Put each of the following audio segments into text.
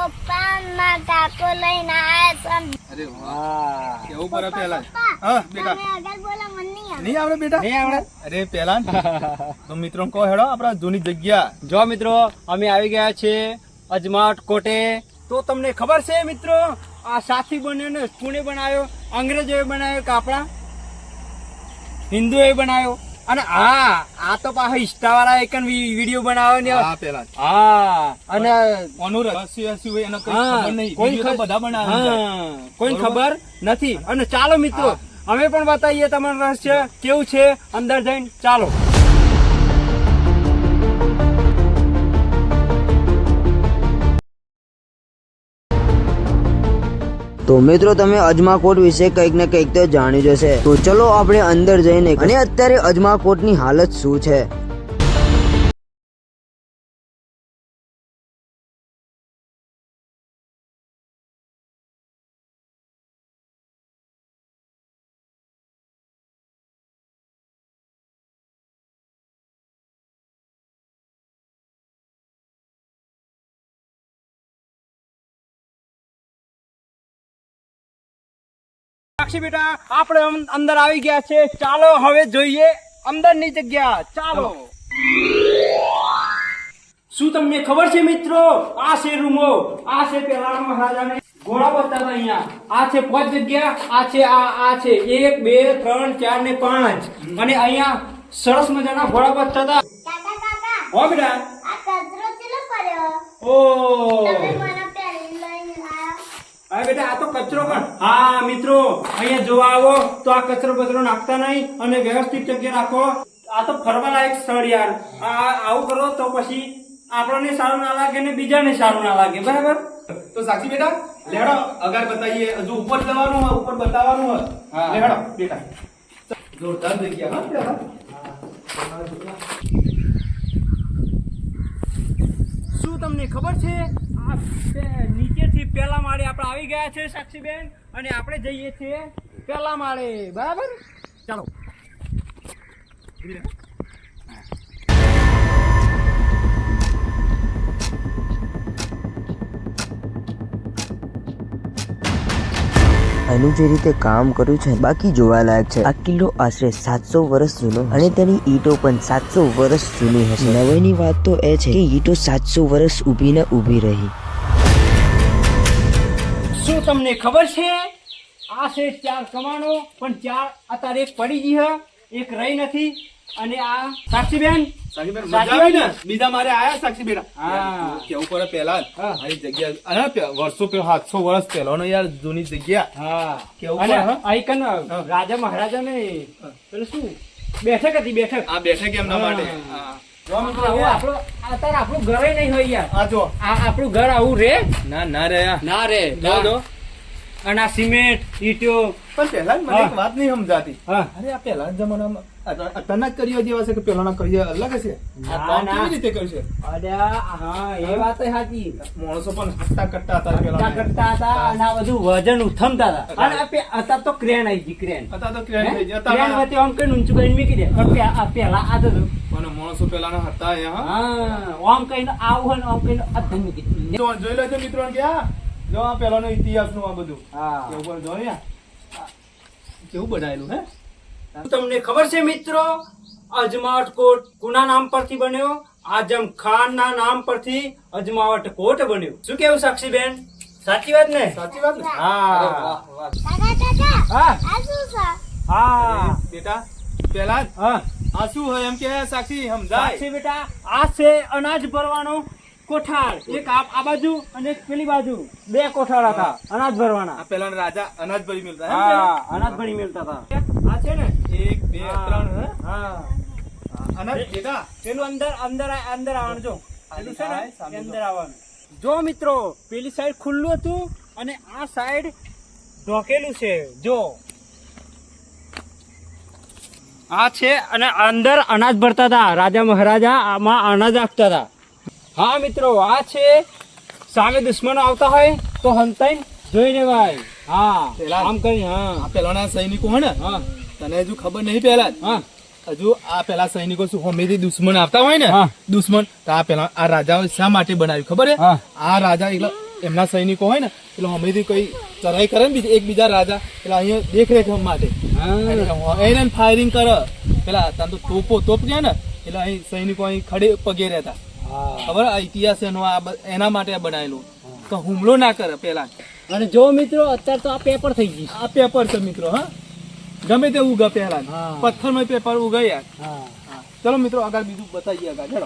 પપ્પા ના કાકો લઈને આયા છે. અરે વાહ. કેવું પડે પેલા? હા બેટા. આગળ બોલો મને નહીં આવડે. બેટા? નહીં આવડે? અરે પેલા તો મિત્રો કહો હેડો આપણા જૂની જગ્યા. જો મિત્રો અમે આવી ગયા છે અજમાટ કોટે. તો તમને ખબર છે મિત્રો આ સાથી બન્યો ને કોને બનાવ્યો અંગ્રેજોએ બનાવ્યો કાપડા. હિન્દુ હિન્દુએ બનાવ્યો. અને હા આ તો પાછા ઇન્સ્ટા વાળા એક વીડિયો બનાવે ને હા પેલા હા અને કોનું રહસ્ય શું હોય એનો ખબર નહીં. કોઈ બધા બનાવે કોઈ ખબર નથી. અને ચાલો મિત્રો અમે પણ બતાવીએ તમારું રહસ્ય. કેવું છે? અંદર જઈને ચાલો. તો મિત્રો તમે અજમાકોટ વિશે કંઈક ને કંઈક તો જાણ્યું જશે. તો ચલો આપણે અંદર જઈને અને અત્યારે અજમાકોટની હાલત શું છે? સાક્ષી બેટા આપણે અંદર આવી ગયા છે. ચાલો હવે જોઈએ અંદરની જગ્યા. ચાલો. શું તમને ખબર છે મિત્રો? આ છે રૂમો. આ છે પેલા મહારાજાને ઘોડા બતાવતા અહીંયા. આ છે પાંચ જગ્યા આ છે આ આ છે એક બે ત્રણ ચાર ને પાંચ. અને અહીંયા સરસ મજાના ઘોડા કાકા હો બેટા. ઓ તમે મને પેલી લઈને આયા હા બેટા આ તો કચરો પણ. હા મિત્રો અહીંયા જોવા આવો તો આ કચરો કચરો નાખતા નહીં અને વ્યવસ્થિત જગ્યા રાખો. આ તો ફરવા લાયક સ્થળ યાર. આ આવું કરો તો પછી આપણને સારું ના લાગે ને બીજાને સારું ના લાગે બરાબર? તો સાક્ષી બેટા લેડો અગર બતાવીએ હજુ ઉપર જવાનું હોય ઉપર બતાવવાનું હોય. હા. લેડો બેટા. જોરદાર જગ્યા હા શું તમને ખબર છે? આ નીચેથી પહેલા માળે આપણે આવી ગયા છે સાક્ષીબેન અને આપણે જઈએ છીએ પહેલા માળે. બરાબર? ચાલો. એનું જે રીતે કામ કર્યું છે બાકી જોવાલાયક છે. આ કિલ્લો આશરે સાતસો વર્ષ જૂનો અને તેની ઈંટો પણ સાતસો વર્ષ જૂની હશે. નવાઈની વાત તો એ છે કે ઈંટો સાતસો વર્ષ ઊભી ને ઊભી રહી. શું તમને ખબર છે આ છે ચાર કમાણો પણ ચાર અત્યારે એક પડી ગઈ હે એક રહી નથી. અને આ સાક્ષીબેન? ને? બીજા મારે આયા સાક્ષી હા. કેવું પડે પેલા હા. આ જગ્યા અરે વર્ષો પે સાતસો વર્ષ પહેલાનો યાર જૂની જગ્યા. હા. કેવું અને? આઈકન રાજા મહારાજા ને પેલું શું? બેઠક હતી બેઠક. આ બેઠક એમના માટે. હા. આપણું ઘર નહીં હોય યાર. આ આ આપણું ઘર આવું રે. ના ના રે. ના રે. અને આ સિમેન્ટ ઈટો. પણ પહેલા મને એક વાત નહીં સમજાતી. અરે આ પહેલા જમાનામાં અચાનક કરીઓ જેવા છે કે પહેલાના કરીઓ અલગ છે આ ના, કામ ના. કેવી રીતે કરશે? અરે હા એ વાત સાચી. માણસો પણ હસતા કરતા હતા કરતા પહેલાના. હતા અને આ બધું વજન ઉથમતા હતા. અને અત્યારે તો ક્રેન આવી ગઈ ક્રેન અત્યારે તો ક્રેન આવી. ક્રેન વચ્ચે આમ કઈ ઊંચું કરીને મૂકી દે. પણ પે- આ પેલા તો પણ માણસો પહેલાના હતા હા. આમ કહીને આવું હોય આમ કહીને આ મૂકી દે. જોઈ લેજો મિત્રો કે આ જો આ પેલાનો ઇતિહાસનું આ બધું. હા. જો ને કેવું બનાયેલું હે? તમને ખબર છે મિત્રો? અજમાવટ કોટ કોના નામ પરથી બન્યો. આજમ ખાન ના નામ પરથી અજમાવટ કોટ બન્યો. શું કેવું સાક્ષીબેન? સાચી વાત ને? સાચી વાત ને? હા. અરે વાહ, વાહ. કાકા કાકા હા. આ શું છે? હા. બેટા પેલા હા. આ શું હોય એમ કે સાક્ષી સમજાય. સાક્ષી બેટા આ છે અનાજ ભરવાનો. કોઠાર એક આ બાજુ અને એક પેલી બાજુ. બે કોઠાર હતા અનાજ ભરવાના. પેલા રાજા અનાજ ભરી મિલતા હા અનાજ ભરી મેળતા હતા. આ છે ને એક બે ત્રણ હા? અનાજ બેટા પેલું અંદર અંદર અંદર આવવાનું જો પેલું છે ને અંદર આવવાનું. જો મિત્રો પેલી સાઈડ ખુલ્લું હતું અને આ સાઈડ ઢોકેલું છે. જો. આ છે અને અંદર અનાજ ભરતા હતા. રાજા મહારાજા આમાં અનાજ આપતા હતા. હા મિત્રો આ છે સામે દુશ્મનો આવતા હોય તો હંતાઈને જોઈને ભાઈ હા પેલા- આમ કરી હા. પેલા પેલાના સૈનિકો હે ને હા. તને હજુ ખબર નહીં પેલા હા. હજુ આ પેલા સૈનિકો શું હોમેથી દુશ્મન આવતા હોય ને દુશ્મન તો આ પેલા આ રાજાઓ શા માટે બનાવ્યું ખબર હે. આ રાજા એટલે એમના સૈનિકો હોય ને એટલે હમેથી કોઈ ચરાઈ કરે ને બીજા- એકબીજા રાજા એટલે અહીંયા દેખરેખ માટે. એને ફાયરિંગ કરે. પેલા તાન તો તોપો તોપ ગયા ને એટલે અહીં સૈનિકો અહીં ખડે પગે રહેતા. ખબર? ઇતિહાસ એનો આ એના માટે બનાવેલું તો હુમલો ના કરે પેલા. અને જો મિત્રો અત્યારે તો આ પેપર થઈ ગઈ આ પેપર છે મિત્રો હા. ગમે તે ઉગા પહેલા પથ્થરમાં પેપર ઉગે યાર હા. હા. ચલો મિત્રો આગળ બીજું બતાવીએ આગળ.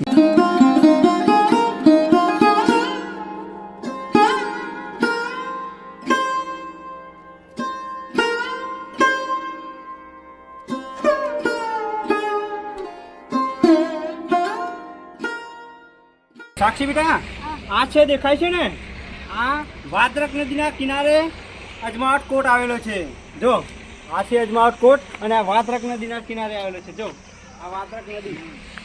સાક્ષી બેટા આ છે દેખાય છે ને? આ વાદ્રક નદીના કિનારે અજમાવટ કોટ આવેલો છે. જો આ છે અજમાવટ કોટ અને આ વાદરક નદીના કિનારે આવેલો છે. જો આ વાદ્રક નદી.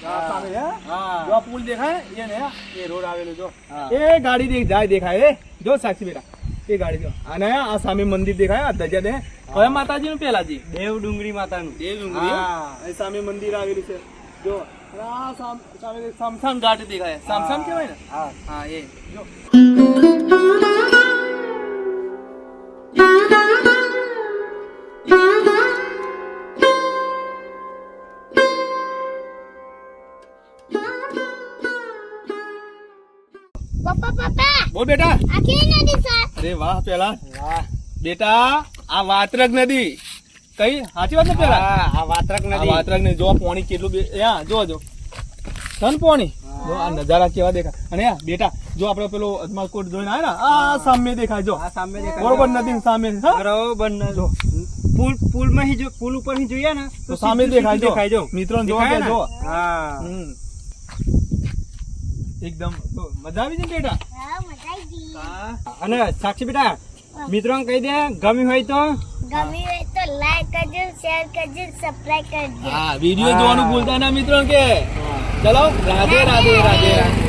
આ સામે હે? હા. જો આ પુલ દેખાય એ ને એ રોડ આવેલો જો. એ ગાડી જાય દેખાય એ. જો સાક્ષી બેટા એ ગાડી જો. અને આ સામે મંદિર દેખાય આ ધજા દે કયા માતાજી નું પેલાજી દેવ ડુંગળી માતાનું દેવ ડુંગળી સામે મંદિર આવેલું છે. જો ઘાટ દેખાય ને હા હા એ જો બોલ બેટા અરે વાહ પેલા વાહ બેટા આ વાત્રક નદી કઈ? સાચી વાત ને પેલા? હા, આ વાતરક નથી વાતરક નહીં જો પાણી કેટલું બે યા જો જો ધન પાણી. જો આ નજારા કેવા દેખાય. અને યા બેટા જો આપણે પેલો અજમાલકોટ જોઈને આયા ને આ સામે દેખાય જો. આ સામે દેખાય. બરોબર નદી સામે બરોબર જો. પુલ પુલમાં જો પુલ ઉપરથી જોઈએ ને તો સામે દેખાય જો. દેખાય? જો. હા. એકદમ તો મજા આવી છે ને બેટા? હા મજા આવી. ગઈ અને સાક્ષી બેટા મિત્રો કહી દે ગમી હોય તો? ગમી હોય તો લાઈક કરજો શેર કરજો સબસ્ક્રાઇબ કરજો. હા વીડિયો જોવાનું ભૂલતા ના મિત્રો કે. ચલો રાધે રાધે રાધે રાધે.